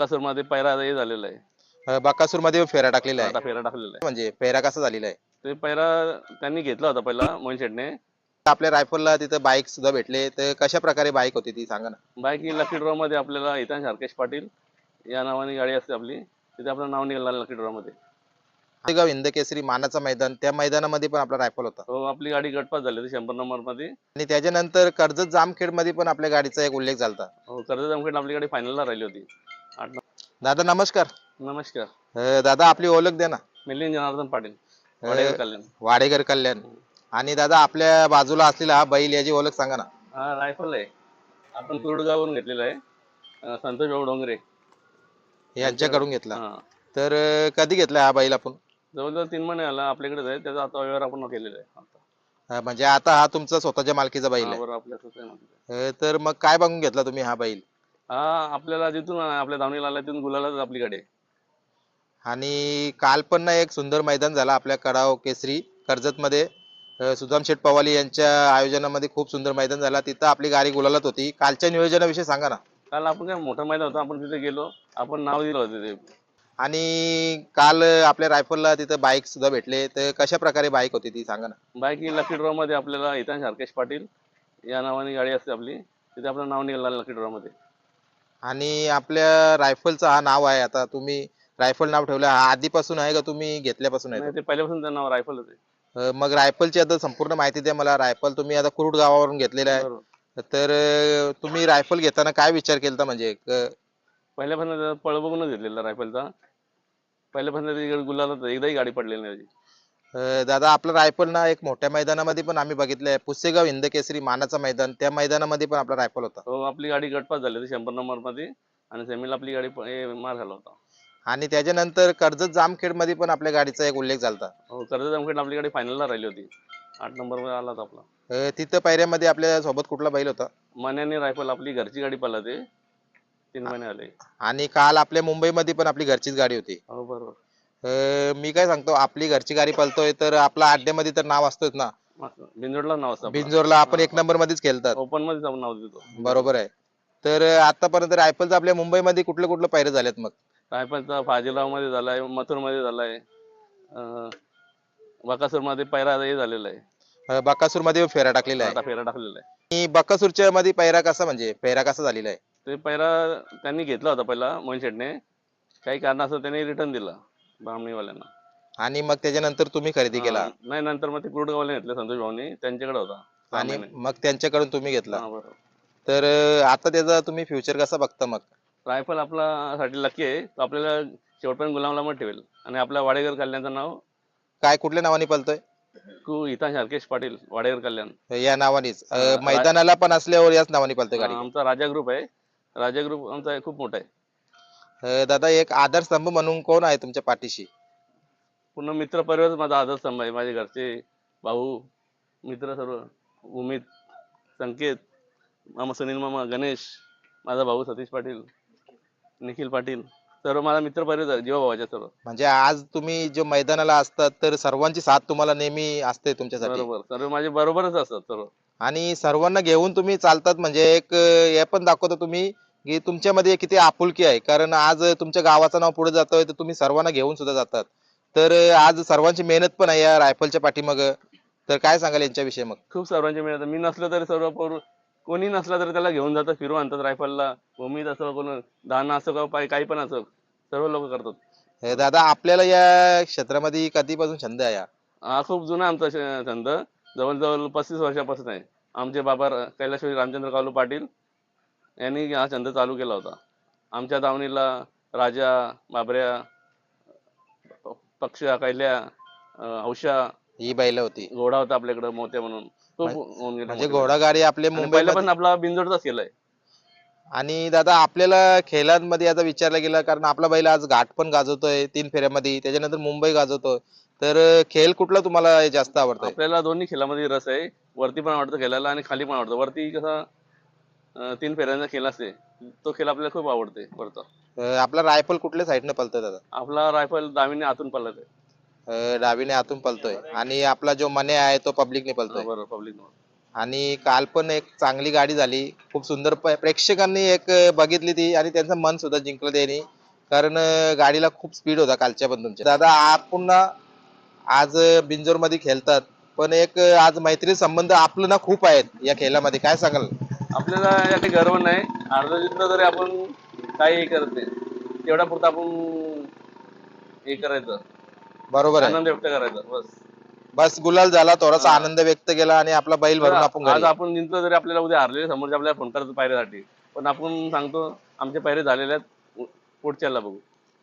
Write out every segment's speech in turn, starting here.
कसरमध्ये पैरा हे झालेला आहे. बकासूरमध्ये फेरा टाकलेला आहे. फेरा टाकलेला आहे. म्हणजे फेरा कसा झालेला आहे? ते पैरा त्यांनी घेतला होता पहिला मोहित शेटने. आपल्या रायफलला तिथं बाईक सुद्धा भेटले. तर कशा प्रकारे बाईक होती ती सांगा ना. बाईक ही लकी ड्रॉ मध्ये आपल्याला इथं हरकेश पाटील या नावाने गाडी असते आपली. तिथे आपलं नाव निघालं लकी ड्रॉ मध्ये. गाव हिंद केसरी मानाचं मैदान त्या मैदानामध्ये पण आपला रायफल होता. तो आपली गाडी गटपास झाली होती शंभर नंबरमध्ये. आणि त्याच्यानंतर कर्जत जामखेडमध्ये पण आपल्या गाडीचा एक उल्लेख झाला हो, कर्जत जामखेड आपली गाडी फायनलला राहिली होती. आठ दादा नमस्कार. नमस्कार. अं, दादा आपली ओळख द्या ना. मिलिंद जनार्दन पाटील वडेकर कल्याण. वाडेकर कल्याण. आणि दादा आपल्या बाजूला असलेला हा बैल याची ओळख सांगा ना. हा रायफल आहे. आपण कुरडगावरून घेतलेला आहे. अं, संतोष भाऊ डोंगरे. यांच्याकडून घेतला. हा. तर अं, कधी घेतला हा बैल आपण? जवळजवळ तीन महिने आला आपल्याकडेच आहे त्याचा आता व्यवहार आपण केलेला आहे आता. अं, म्हणजे आता हा तुमचा स्वतःच्या मालकीचा बैल हा, आहे. अं, तर मग काय बघून घेतला तुम्ही हा बैल? हा आपल्याला जिथून आपल्या धावणीला आला तिथून गुलालाच आपली गाडी आहे. आणि काल पण ना एक सुंदर मैदान झाला आपल्या कडाव केसरी कर्जत मध्ये सुदाम शेठ पवाली यांच्या आयोजनामध्ये खूप सुंदर मैदान झाला. तिथं आपली गाडी गुलालत होती. कालच्या नियोजनाविषयी सांगा ना. काल आपण काय मोठं मैदान होतं आपण तिथे गेलो आपण नाव दिलं होतं तिथे आणि काल आपल्या रायफलला तिथं बाईक सुद्धा भेटले. तर कशा प्रकारे बाईक होती ती सांगा ना. बाईक ही लकी ड्रॉ मध्ये आपल्याला इथं हरकेश पाटील या नावाने गाडी असते आपली. तिथे आपलं नाव निघालं लकी ड्रॉ मध्ये. आणि आपल्या रायफलचं हा नाव आहे आता तुम्ही रायफल नाव ठेवलं हा आधीपासून आहे का तुम्ही घेतल्यापासून आहे नाही ते? पहिल्यापासून नाव रायफलच आहे. अं, मग रायफलची आता संपूर्ण माहिती द्या मला रायफल तुम्ही आता कुरुड गावावरून घेतलेला आहे. बरोबर. तर अं, तुम्ही रायफल घेताना काय विचार केला म्हणजे क- पहिल्यापासून त्याचा पळ बघूनच घेतलेला रायफलचा. पहिल्यापासून त्याची गुलाला एकदाही गाडी पडलेली नाही त्याची. अं, दादा आपलं रायफल ना एक मोठ्या मैदानामध्ये पण आम्ही बघितलंय. पुसेगाव हिंद केसरी मानाचं मैदान त्या मैदानामध्ये पण आपला रायफल होता. तो आपली गाडी गटपास झाली होती शंभर नंबरमध्ये आणि सेमीला आपली गाडी प- हे मार झाला होता. आणि त्याच्यानंतर कर्जत जामखेडमध्ये पण आपल्या गाडीचा एक उल्लेख झाला हो कर्जत जामखेड आपली गाडी फायनलला राहिली होती. आठ नंबरमध्ये आला होता आपला. तिथं पायऱ्यामध्ये आपल्यासोबत कुठला बैल होता? मन्याने रायफल आपली घरची गाडी पळते तीन महिने आले आणि काल आपल्या मुंबईमध्ये पण आपली घरचीच गाडी होती. हो बरोबर. मी काय सांगतो आपली घरची गाडी पळतोय तर आपला अड्ड्यामध्ये तर नाव असतोच ना. मस्त. बिनजोडला नाव असतं बिंजोरला आपण एक नंबर मध्येच खेळतात. ओपन मध्येच आपण नाव देतो. बरोबर आहे. तर आतापर्यंत रायफलचं आपल्या मुंबईमध्ये कुठले कुठले पायरे झालेत मग? रायफलचा फाजीरावमध्ये झालाय मथुरमध्ये झालाय बकासूरमध्ये पैरा हे झालेला आहे. बकासूरमध्ये फेरा टाकलेला आहे आता फेरा टाकलेला आहे बकासूरच्या मध्ये पैरा कसा म्हणजे फेरा कसा झालेला आहे? ते पैरा त्यांनी घेतला होता पहिला मोहित शेटने काही कारणास्तव त्यांनी रिटर्न दिला. ब्राह्मणीवाल्यांना आणि मग त्याच्यानंतर तुम्ही खरेदी केला? नाही नंतर मग ते कुरडगावला घेतले संतोष भाऊनी. त्यांच्याकडे होता सहा आणि महिने. मग त्यांच्याकडून तुम्ही घेतला? हा, बरोबर. तर अं, आता त्याचा तुम्ही फ्युचर कसा बघता मग? रायफल आपला साठी लकी आहे. तो आपल्याला शेवटपर्यंत गुलामला मत ठेवेल. आणि आपल्या वाडेकर कल्याणचं नाव? काय कुठल्या नावाने पळतोय? कु हितांश हरकेश पाटील वाडेकर कल्याण. या नावानेच. अं, मैदानाला पण असल्यावर याच नावाने पळतोय गाडी. आमचा राजा ग्रुप आहे. राजा ग्रुप आमचा खूप मोठा आहे. अं, दादा एक आधारस्तंभ म्हणून कोण आहे तुमच्या पाठीशी? पूर्ण मित्र परिवारच माझा आदरस्तंभ आहे. माझे घरचे भाऊ मित्र सर्व उमेद संकेत मामा सुनील मामा गणेश माझा भाऊ सतीश पाटील निखिल पाटील सर्व माझा मित्र परिवार आहे, जीवाभावाच्या सर्व. म्हणजे आज तुम्ही जो मैदानाला असतात तर सर्वांची साथ तुम्हाला नेहमी असते तुमच्यासाठी. बरोबर. सर्व माझे बरोबरच असतात सर्व. आणि सर्वांना घेऊन तुम्ही चालतात म्हणजे एक अं, हे पण दाखवतो तुम्ही की तुमच्यामध्ये किती आपुलकी आहे. कारण आज तुमच्या गावाचं नाव पुढे जातोय तर तुम्ही सर्वांना घेऊन सुद्धा जातात. तर आज सर्वांची मेहनत पण आहे या रायफलच्या पाठीमाग. तर काय सांगाल यांच्याविषयी मग? खूप सर्वांचे मिळतात मी नसलो तरी सर्व पोर कोणी नसला तरी त्याला घेऊन जातात फिरून आणतात रायफलला. उमेद असो कोण दाना असो का पाय- काही पण असो सर्व लोक करतात. हे दादा आपल्याला या क्षेत्रामध्ये कधीपासून छंद आहे हा? हा खूप जुना आमचा श- छंद. जवळजवळ पस्तीस वर्षापासून आहे. आमचे बाबा र- रामचंद्र कालू पाटील यांनी हा छंद चालू केला होता. आमच्या दावणीला राजा बाबऱ्या पक्ष्या कैल्या हौशा ही बैल होती. घोडा होता आपल्याकडे मोत्या म्हणून. गेले म्हणजे मोठे. घोडागाडी आपले मुंबईला पण आपला बिंजोडचाच केलाय. आणि दादा आपल्याला खेळांमध्ये आता विचारला गेला कारण आपला बैल आज घाट पण गाजवतोय तीन फेऱ्यामध्ये. त्याच्यानंतर मुंबई गाजवतोय. तर खेळ कुठला तुम्हाला जास्त आवडतोय? आपल्याला दोन्ही खेळामध्ये रस आहे. वरती पण आवडतं खेळायला आणि खाली पण आवडतं. वरती कसा तीन फेऱ्यांचा खेळ असते. तो खेळ आपल्याला खूप आवडते अं, आपला रायफल कुठल्या साईडने पळतोय दादा? आपला रायफल दावीने आतून पडला अं, डावीने आतून पळतोय. आणि आपला जो मने आहे तो पब्लिकने बरोबर पब्लिक आणि काल पण एक चांगली गाडी झाली. खूप सुंदर प- प्रेक्षकांनी एक अं, बघितली ती आणि त्यांचं मन सुद्धा जिंकलं त्यांनी. कारण अं, गाडीला खूप स्पीड होता कालच्या पण तुमच्या. दादा आप पुन्हा आज बिंजोरमध्ये खेळतात. पण एक अं, आज मैत्री संबंध आपलं ना खूप आहेत या खेळामध्ये. काय सांगाल? आपल्याला या काही गर्व नाही. अर्ध तरी आपण काही करत नाही तेवढा पुरतं आपण हे करायचं. बरोबर आहे. आनंद व्यक्त करायचा बस. बस गुलाल झाला थोडासा. आनंद व्यक्त केला आणि आपला बैल भरून आपण आज घरी आपण जिंकलो तरी आपल्याला उद्या हारलेले समोरचे आपल्याला फोन करतात पायऱ्यासाठी पण आपण सांगतो आमचे पायरे झालेले आहेत पुढच्याला बघू.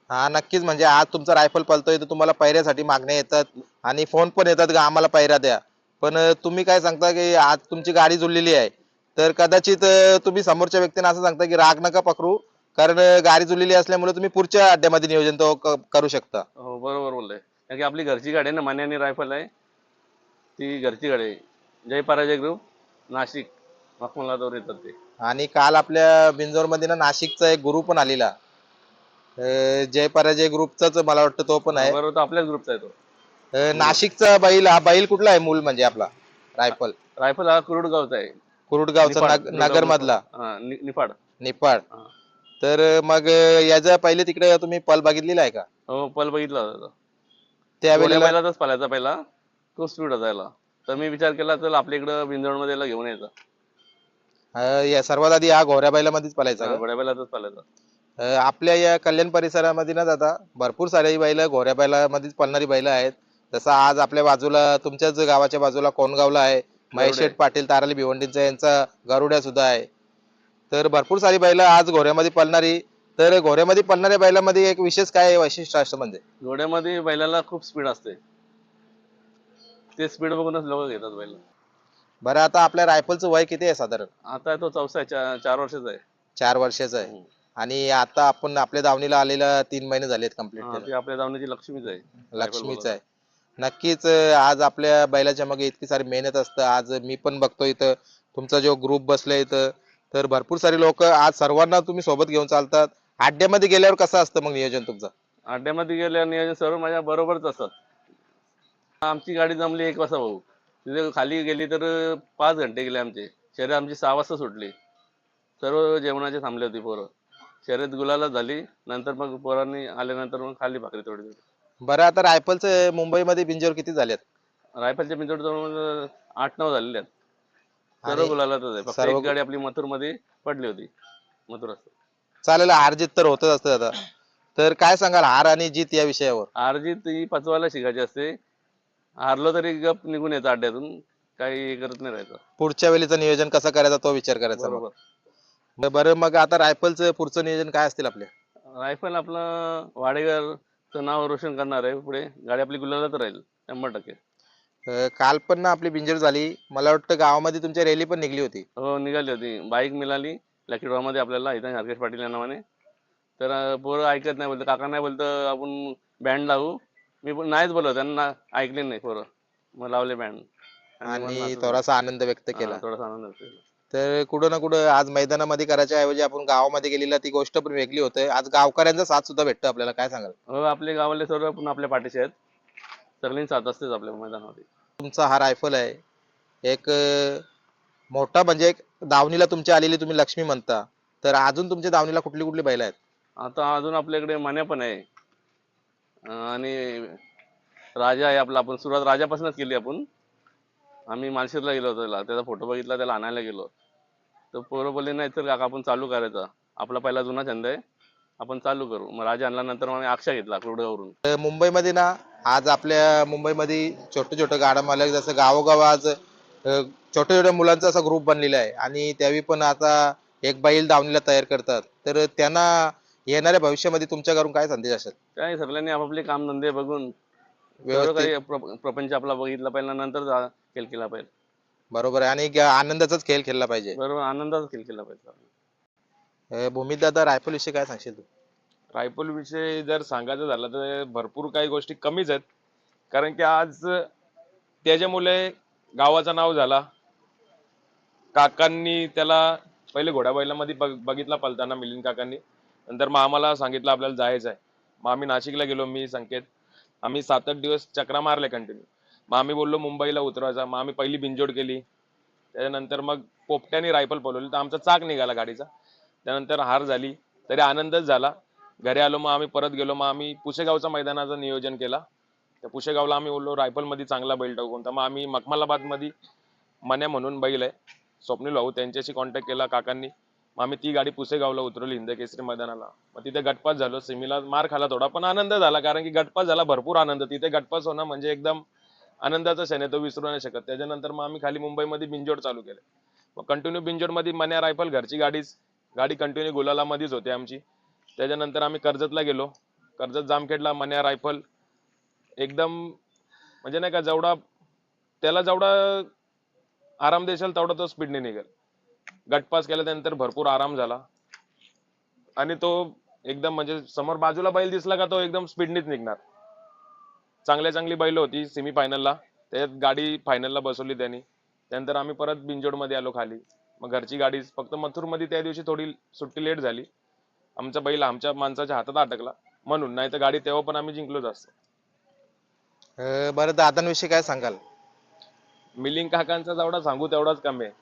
हा नक्कीच. म्हणजे आज तुमचा रायफल पळतोय तर तुम्हाला पैऱ्यासाठी मागण्या येतात आणि फोन पण येतात का आम्हाला पैरा द्या. पण अं, तुम्ही काय सांगता की आज तुमची गाडी जुळलेली आहे. तर कदाचित तुम्ही समोरच्या व्यक्तीने असं सांगता की राग नका पकरू कारण गाडी जुळलेली असल्यामुळे तुम्ही पुढच्या अड्ड्यामध्ये नियोजन तो क- करू शकता. हो बरोबर बोललाय कारण की आपली घरची गाडी आहे ना मान्यानी रायफल आहे. ती घरची गाडी आहे. जय पराजय ग्रुप नाशिक. मखमलावर येतात ते. आणि काल आपल्या बिंजोरमध्ये ना नाशिकचा एक गुरु पण आलेला. अं, जय पराजय ग्रुपचाच मला वाटतं तो पण आहे. बरोबर तो आपल्याच ग्रुपचा आहे तो. अं, नाशिकचा बैल हा बैल कुठला आहे मूल म्हणजे आपला? रायफल. रायफल हा कुरुड गावचा आहे. कुरुडगावचा निफाड. नग- नगर मधला हा, नि- निफाड. निपाड हा. तर मग याच्या पहिले तिकडे तुम्ही पल बघितलेला आहे का? हो पल बघितला होता त्यावेळेला पहिलाच पलायचा पहिला खूप स्पीड होता याला. तर मी विचार केला तर आपल्या इकडं बिंदवडमध्ये घेऊन यायचा. अं, या सर्वात आधी हा घोड्या बैलामध्येच पलायचा का? घोड्या बैलातच पलायचा. अं, आपल्या या कल्याण परिसरामध्ये ना दादा भरपूर सारी बैल घोड्या बैलामध्येच पळणारी बैल आहेत. जसं आज आपल्या बाजूला तुमच्याच गावाच्या बाजूला कोणगावला आहे. महेश शेठ पाटील ताराली भिवंडींचा यांचा गरुड्या सुद्धा आहे. तर भरपूर सारी बैल आज घोड्यामध्ये पळणारी. तर घोड्यामध्ये पळणाऱ्या बैलामध्ये एक विशेष काय वैशिष्ट्य असतं म्हणजे? घोड्यामध्ये बैलाला खूप स्पीड असते. ते स्पीड बघूनच लोक घेतात बैल. बरं आता आपल्या रायफलचं वय किती आहे साधारण? आता तो चौसा आहे चा- चार वर्षाचा आहे. चार वर्षाचं आहे. हम्म. आणि आता आपण आपल्या दावणीला आलेला तीन महिने झालेत हा, ती आपल्या दावणीची लक्ष्मीच आहे. लक्ष्मीच आहे. नक्कीच आज आपल्या बैलाच्या मागे इतकी सारी मेहनत असतं. आज मी पण बघतो इथं. तुमचा जो ग्रुप बसलाय इथं तर भरपूर सारी लोक आज सर्वांना तुम्ही सोबत घेऊन चालतात. अड्ड्यामध्ये गेल्यावर कसं असतं मग नियोजन तुमचं? अड्ड्यामध्ये गेल्यावर नियोजन सर्व माझ्या बरोबरच असतात. आमची गाडी जमली एक वाजता भाऊ. तिथे खाली गेली तर पाच घंटे गेले आमचे. शरीर आमची सहा वाजता सुटली. सर्व जेवणाचे थांबले होते पोरं. शर्यत गुलाला झाली. नंतर मग पोरांनी आल्यानंतर मग खाली भाकरी थोडी थोडी बरं आता रायफलचं मुंबईमध्ये बिंजोर किती झालेत? रायफलच्या पिंजोड जवळ आठ नऊ झालेले आहेत. सर्व आणि गुलालातच आहे फक्त सर्व एक गाडी आपली मथुरमध्ये पडली होती. मथुर चालेल हार जीत तर होतच असतं आता. तर काय सांगाल हार आणि जीत या विषयावर? अर्जित ही पचवायला शिकायची असते. हारलो तरी गप निघून यायचं अड्ड्यातून काही हे करत नाही राहायचं. पुढच्या वेळेचं नियोजन कसं करायचं तो विचार करायचा मग. बरोबर. बरं मग आता रायफलचं पुढचं नियोजन काय असतील आपले रायफल आपलं वाडेकरचं नाव रोशन करणार आहे. पुढे गाडी आपली गुलालात राहील. शंभर टक्के. अं, काल पण ना आपली बिंजोर झाली. मला वाटतं गावामध्ये तुमच्या रॅली पण निघली होती. हो निघाली होती. बाईक मिळाली. लकी मध्ये आपल्याला इथं हरकेश पाटील या नावाने. तर अं, पोरं ऐकत नाही बोलतं. काका नाही बोलतं. आपण बँड लावू. मी पण नाहीच बोललो त्यांना ऐकले नाही पोरं. मग लावले बँड आणि थोडासा आनंद व्यक्त केला. थोडासा आनंद होतो. तर कुठं ना कुठं आज मैदानामध्ये करायच्या ऐवजी आपण गावामध्ये गेलेला ती गोष्ट पण वेगळी होते. आज गावकऱ्यांचा साथ सुद्धा भेटतो आपल्याला. काय सांगाल? हो आपले गावाले सर्व पण आपल्या पाठीशी आहेत. सगळी साथ असतेच आपल्या मैदानामध्ये. तुमचा हा रायफल आहे. एक अं, मोठा म्हणजे एक दावणीला तुमच्या आलेली तुम्ही लक्ष्मी म्हणता. तर अजून तुमच्या दावणीला कुठली कुठली बैल आहेत? आता अजून आपल्याकडे मान्या पण आहे. अं, आणि राजा आहे आपला. आपण सुरुवात राजापासूनच केली आपण. आम्ही मालशेरला गेलो होतो त्याला. त्याचा फोटो बघितला त्याला आणायला गेलो. तर पोरं बोलले नाही तर काका आपण चालू करायचं. आपला पहिला जुना छंद आहे. आपण चालू करू. मग राजा आणल्यानंतर मग आम्ही अक्षा घेतला कुरडगावरून मुंबईमध्ये ना आज आपल्या मुंबईमध्ये छोटे छोटे गाडा मालक जसं गावोगाव आज छोट्या छोट्या मुलांचा असा ग्रुप बनलेला आहे. आणि त्यावेळी पण आता एक बैल दावणीला तयार करतात. तर त्यांना येणाऱ्या भविष्यामध्ये तुमच्याकडून काय संदेश असेल? काय सगळ्यांनी आपापले कामधंदे बघून काही प्रपंच आपला बघितला पहिला नंतर खेळ केला पाहिजे. बरोबर आहे. आणि आनंदाचाच खेळ खेळला पाहिजे. बरोबर आनंदाचा खेळ केला पाहिजे. भूमित दादा रायफल विषयी काय सांगशील तू? रायफल विषयी जर सांगायचं झालं तर भरपूर काही गोष्टी कमीच आहेत. कारण की आज त्याच्यामुळे गावाचं नाव झाला. काकांनी त्याला पहिले बघ- बघितला पलताना मिलिंद काकांनी. नंतर मग आम्हाला सांगितलं आपल्याला जायचं आहे मग आम्ही नाशिकला गेलो मी संकेत. आम्ही सात आठ दिवस चक्रा मारले कंटिन्यू मग आम्ही बोललो मुंबईला उतरायचा मग आम्ही पहिली बिंजोड केली. त्याच्यानंतर मग पोपट्याने रायफल पळवली. तर आमचा चाक निघाला गाडीचा. त्यानंतर हार झाली. तरी आनंदच झाला. घरी आलो मग आम्ही परत गेलो. मग आम्ही पुशेगावचा मैदानाचं नियोजन केला. त्या पुशेगावला आम्ही बोललो रायफलमध्ये चांगला बैल टाकू. कोणता मग आम्ही मखमालाबादमध्ये मन्या म्हणून बैल आहे. स्वप्नील भाऊ त्यांच्याशी कॉन्टॅक्ट केला काकांनी. मग आम्ही ती गाडी पुसेगावला उतरवली हिंद मैदानाला. मग तिथे गटपास झालो सिमीला मार खाला थोडा पण आनंद झाला कारण की गटपास झाला भरपूर आनंद. तिथे गटपास होणं म्हणजे एकदम आनंदाचा क्षण आहे तो विसरू नाही शकत. त्याच्यानंतर मग आम्ही खाली मुंबईमध्ये बिंजोड चालू केले. मग कंटिन्यू बिंजोडमध्ये मन्या रायफल घरची गाडीच गाडी कंटिन्यू गुलालामध्येच होती आमची. त्याच्यानंतर आम्ही कर्जतला गेलो. कर्जत जामखेडला मन्या रायफल एकदम म्हणजे नाही का जेवढा त्याला जेवढा आराम देशाल तेवढा तो स्पीडने निघेल. गटपास केल्यानंतर भरपूर आराम झाला. आणि तो एकदम म्हणजे समोर बाजूला बैल दिसला का तो एकदम स्पीडनीच निघणार. चांगल्या चांगली बैल होती सेमी फायनलला त्याच्यात गाडी फायनलला बसवली त्यांनी. त्यानंतर आम्ही परत बिंजोडमध्ये आलो खाली. मग घरची गाडी फक्त मथुरमध्ये त्या दिवशी थोडी सुट्टी लेट झाली. आमचा बैल आमच्या माणसाच्या हातात अटकला. म्हणून नाही तर गाडी तेव्हा पण आम्ही जिंकलोच असतो. बरं दादांविषयी काय सांगाल? मिलिंग काकांचा जेवढा सांगू तेवढाच कमी आहे.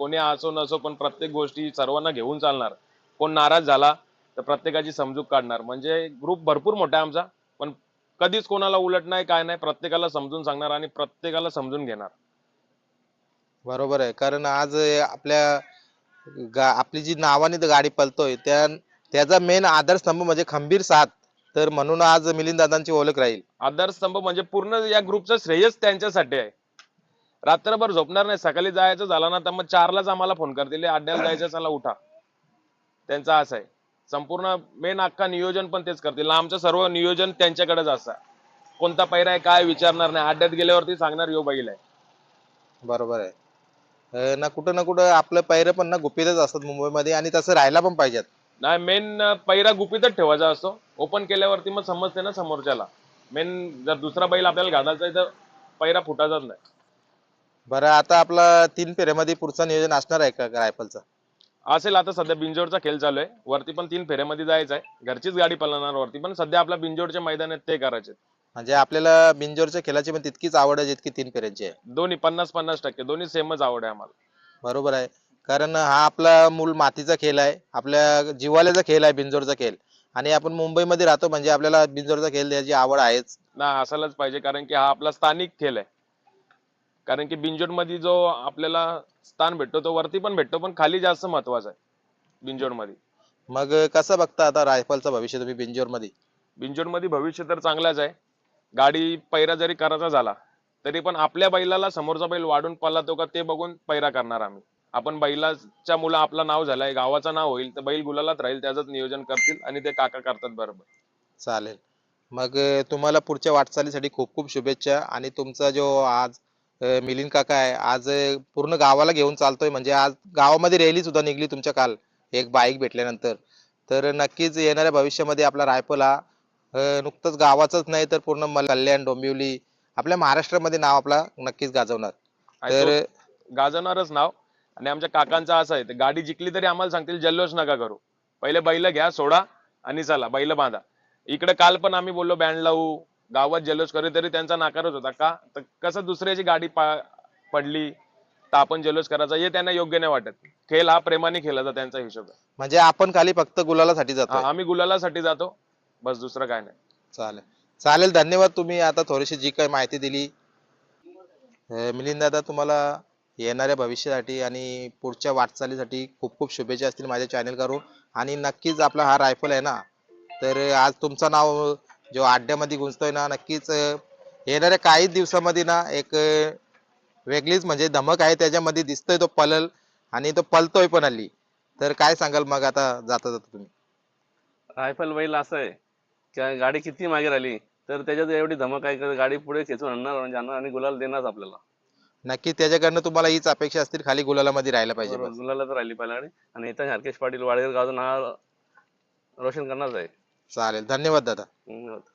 कोणी असो नसो पण प्रत्येक गोष्टी सर्वांना घेऊन चालणार. कोण नाराज झाला तर प्रत्येकाची समजूक काढणार. म्हणजे ग्रुप भरपूर मोठा आहे आमचा पण कधीच कोणाला उलट नाही काय नाही प्रत्येकाला समजून सांगणार आणि प्रत्येकाला समजून घेणार. बरोबर आहे. कारण आज आपल्या गा आपली जी नावाने गाडी पळतोय त्या त्याचा मेन आधारस्तंभ म्हणजे खंबीर साथ तर म्हणून आज मिलिंद दादांची ओळख राहील. आधारस्तंभ म्हणजे पूर्ण या ग्रुपचं श्रेयच त्यांच्यासाठी आहे. रात्रभर झोपणार नाही. सकाळी जायचं झालं ना तर मग चारलाच आम्हाला फोन करतील. अड्ड्याला जायचं चला उठा. त्यांचा असं आहे. संपूर्ण मेन अख्खा नियोजन पण तेच करतील. आमचं सर्व नियोजन त्यांच्याकडेच असतं. कोणता पैरा आहे काय विचारणार नाही. अड्ड्यात गेल्यावरती सांगणार यो बैल आहे. बरोबर आहे. ना कुठं ना कुठं आपलं पैर पण ना गुपितच असतात मुंबईमध्ये आणि तसं राहायला पण पाहिजेत. नाही मेन पैरा गुपितच ठेवायचा असतो. ओपन केल्यावरती मग समजते ना समोरच्याला. मेन जर दुसरा बैल आपल्याला घालायचा आहे तर पैरा फुटायचाच नाही. बरं आता आपला तीन फेऱ्यामध्ये पुढचं नियोजन असणार आहे का रायफलचं? असेल आता सध्या बिंजोडचा खेळ चालू आहे. वरती पण तीन फेऱ्यामध्ये जायचं आहे. घरचीच गाडी पळणार वरती पण. सध्या आपला बिंजोडचे मैदान आहेत ते करायचे. म्हणजे आपल्याला बिनजोरच्या खेळाची पण तितकीच आवड आहे जितकी तीन फेऱ्यांची आहे. दोन्ही पन्नास पन्नास टक्के. दोन्ही सेमच आवड आहे आम्हाला. बरोबर आहे. कारण हा आपला मूल मातीचा खेळ आहे. आपल्या जिव्हाळ्याचा खेळ आहे बिंजोरचा खेळ. आणि आपण मुंबईमध्ये राहतो म्हणजे आपल्याला बिंजोरचा खेळ त्याची आवड आहेच. ना असायलाच पाहिजे. कारण की हा आपला स्थानिक खेळ आहे. कारण की बिंजोडमध्ये जो आपल्याला स्थान भेटतो तो वरती पण भेटतो पण खाली जास्त महत्त्वाचा आहे बिंजोडमध्ये मग कसं बघता आता रायफलचं भविष्य तुम्ही बिंजोरमध्ये बिंजोडमध्ये भविष्य तर चांगलाच आहे. गाडी पैरा जरी करायचा झाला तरी पण आपल्या बैलाला समोरचा बैल वाढून पळतो का ते बघून पैरा करणार आम्ही. आपण बैलाच्या मुलं आपलं नाव झालंय गावाचं नाव होईल तर बैल गुलालात राहील त्याच नियोजन करतील आणि ते काका करतात बरोबर. चालेल. मग तुम्हाला पुढच्या वाटचालीसाठी खूप खूप शुभेच्छा आणि तुमचा जो आज मिलिंद काका आहे. आज पूर्ण गावाला घेऊन चालतोय. म्हणजे आज गावामध्ये रॅली सुद्धा निघली तुमच्या काल. एक बाईक भेटल्यानंतर. तर नक्कीच येणाऱ्या भविष्यामध्ये आपला रायफल हा नुकतंच गावाचंच नाही तर पूर्ण कल्याण डोंबिवली आपल्या महाराष्ट्रामध्ये नाव आपला नक्कीच गाजवणार. तर गाजवणारच नाव. आणि आमच्या काकांचा असं आहे गाडी जिंकली तरी आम्हाला सांगतील जल्लोष नका करू. पहिले बैल घ्या सोडा आणि चला बैल बांधा. इकडे काल पण आम्ही बोललो बँड लावू. गावात जल्लोष करू तरी त्यांचा नाकारच होता. का? तर कसं दुसऱ्याची गाडी पा- पडली तर आपण जल्लोष करायचा हे त्यांना योग्य नाही वाटत. खेळ हा प्रेमाने खेळायचा त्यांचा हिशोब आहे. म्हणजे आपण खाली फक्त गुलालासाठी जातो हा, आम्ही गुलालासाठी जातो. बस दुसरं काय नाही. चालेल. चालेल धन्यवाद तुम्ही आता थोडीशी जी काही माहिती दिली. अं, मिलिंद दादा तुम्हाला येणाऱ्या भविष्यासाठी आणि पुढच्या वाटचालीसाठी खूप खूप शुभेच्छा असतील माझ्या चॅनल करून आणि नक्कीच आपला हा रायफल आहे ना. तर आज तुमचं नाव जो अड्ड्यामध्ये गुंजतोय ना नक्कीच येणाऱ्या काही दिवसामध्ये ना एक वेगळीच म्हणजे धमक आहे त्याच्यामध्ये दिसतोय तो पलल आणि तो पलतोय पण हल्ली. तर काय सांगाल मग आता जाता जाता तुम्ही? रायफल बैल असं आहे. की गाडी किती मागे राहिली तर त्याच्यात एवढी धमक आहे की गाडी पुढे खेचून आणणार म्हणजे आणणार आणि गुलाल देणार आपल्याला. नक्की त्याच्याकडनं तुम्हाला हीच अपेक्षा असतील खाली गुलालामध्ये राहायला पाहिजे. गुलाला तर राहिली पहिला आणि इथं हरकेश पाटील वाडेकर गावचं नाव रोशन करणारच आहे. चालेल. धन्यवाद दादा. धन्यवाद.